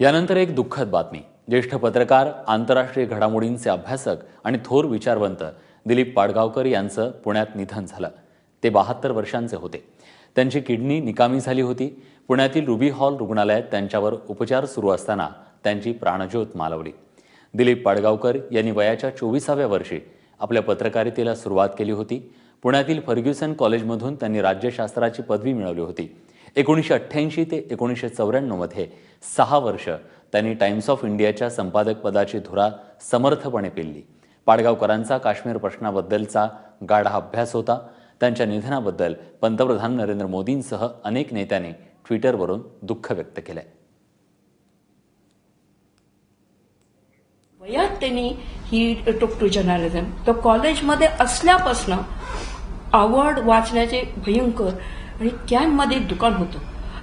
यानंतर एक दुःखद बातमी. ज्येष्ठ पत्रकार आंतरराष्ट्रीय घडामोडींचे अभ्यासक आणि थोर विचारवंत दिलीप पाडगावकर यांचं पुण्यात निधन झालं. ते बहात्तर वर्षांचे होते. त्यांची किडनी निकामी झाली होती. पुण्यातील रुबी हॉल रुग्णालयात त्यांच्यावर उपचार सुरू असताना त्यांची प्राणज्योत मालवली. दिलीप पाडगावकर यांनी वयाच्या चोवीसाव्या वर्षी आपल्या पत्रकारितेला सुरुवात केली होती. पुण्यातील फर्ग्युसन कॉलेजमधून त्यांनी राज्यशास्त्राची पदवी मिळवली होती. एकोणीसशे अठ्ठ्याऐंशी ते एकोणीसशे चौऱ्याण्णवमध्ये सहा वर्ष त्यांनी टाइम्स ऑफ इंडियाच्या संपादक पदाची धुरा समर्थपणे पेलली. पाडगावकरांचा काश्मीर प्रश्नाबद्दलचा गाढा अभ्यास होता. त्यांच्या निधनाबद्दल पंतप्रधान नरेंद्र मोदींसह अनेक नेत्यांनी ट्विटरवरून दुःख व्यक्त केलंय. वयात त्यांनी ही टोक टू जर्नालिझम. तर कॉलेजमध्ये असल्यापासून आवड वाचण्याचे भयंकर आणि कॅम्पमध्ये दुकान होतं.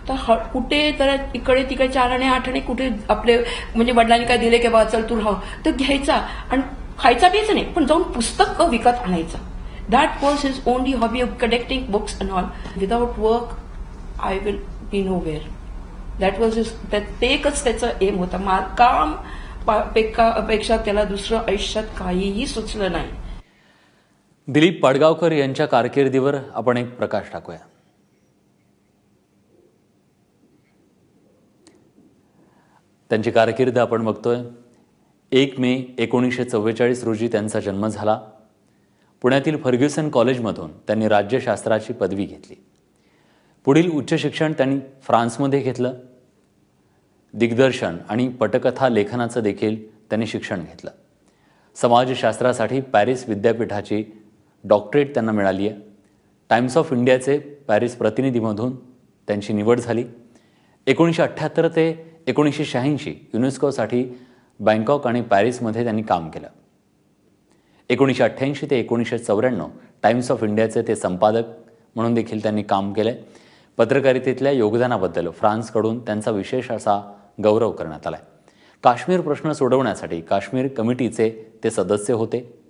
तर कुठे तर इकडे तिकडे चार आणि आठ आणि कुठे आपले म्हणजे वडिलांनी काय दिले की बा चल तू राह. तर घ्यायचा. आणि खायचा प्यायचा नाही पण जाऊन पुस्तक विकत आणायचा. That was his only hobby of collecting books and all without work I will be nowhere that was his ते एकच त्याचं एम होतं. मा काम पेका- पेक्षा त्याला दुसरं आयुष्यात काहीही सुचलं नाही. दिलीप पाडगावकर यांच्या कारकिर्दीवर आपण एक प्रकाश टाकूया. त्यांची कारकीर्द आपण बघतोय. एक मे एकोणीसशे चव्वेचाळीस रोजी त्यांचा जन्म झाला. पुण्यातील फर्ग्युसन कॉलेजमधून त्यांनी राज्यशास्त्राची पदवी घेतली. पुढील उच्च शिक्षण त्यांनी फ्रान्समध्ये घेतलं. दिग्दर्शन आणि पटकथा लेखनाचं देखील त्यांनी शिक्षण घेतलं. समाजशास्त्रासाठी पॅरिस विद्यापीठाची डॉक्टरेट त्यांना मिळाली आहे. टाइम्स ऑफ इंडियाचे पॅरिस प्रतिनिधीमधून त्यांची निवड झाली. एकोणीसशे अठ्ठ्याहत्तर ते एकोणीसशे शहाऐंशी युनेस्कोसाठी बँकॉक आणि पॅरिसमध्ये त्यांनी काम केलं. एकोणीसशे अठ्ठ्याऐंशी ते एकोणीसशे चौऱ्याण्णव टाइम्स ऑफ इंडियाचे ते संपादक म्हणून देखील त्यांनी काम केलं पत्रकारितेतल्या योगदानाबद्दल फ्रान्सकडून त्यांचा विशेष असा गौरव करण्यात आलाय. काश्मीर प्रश्न सोडवण्यासाठी काश्मीर कमिटीचे ते सदस्य होते.